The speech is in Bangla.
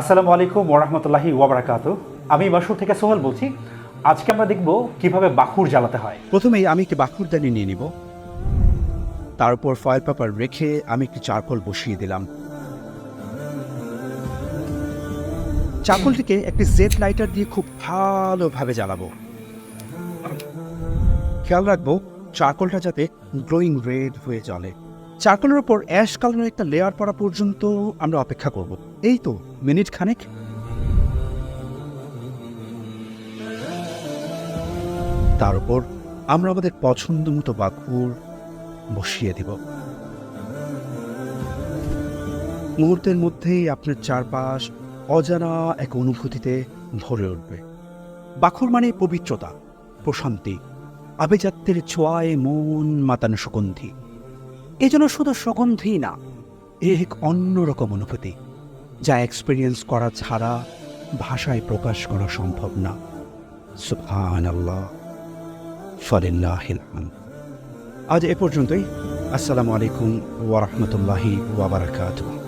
আসসালামু আলাইকুম ওরহমতুল্লাহি ওবরাকাত আমি মাসুর থেকে সোহেল বলছি। আজকে আমরা দেখব কীভাবে বাকুর জ্বালাতে হয়। প্রথমেই আমি একটি বাকুরদানি নিয়ে নিব। তার উপর ফয়েল পেপার রেখে আমি একটি চারকোল বসিয়ে দিলাম। চারকোলটিকে একটি জেট লাইটার দিয়ে খুব ভালোভাবে জ্বালাবো। খেয়াল রাখব, চারকোলটা যাতে গ্লোয়িং রেড হয়ে জ্বলে। চারকোলের ওপর অ্যাশ কালারের একটা লেয়ার পড়া পর্যন্ত আমরা অপেক্ষা করব। এই তো মিনিট খানেক। তার উপর আমরা আমাদের পছন্দ মতো বাকুর বসিয়ে দিব। মুহূর্তের মধ্যেই আপনার চারপাশ অজানা এক অনুভূতিতে ভরে উঠবে। বাকুর মানে পবিত্রতা, প্রশান্তি, আভিজাত্যের ছোঁয়ায় মন মাতানো সুগন্ধি। এ যেন শুধু সুগন্ধি না, এ এক অন্যরকম অনুভূতি, যা এক্সপিরিয়েন্স করা ছাড়া ভাষায় প্রকাশ করা সম্ভব না। আল্লাহ। আজ এ পর্যন্তই। আসসালামু আলাইকুম ওয়ারহমতুল্লাহি রাহমাতুল্লাহি ওয়া বারাকাতুহু।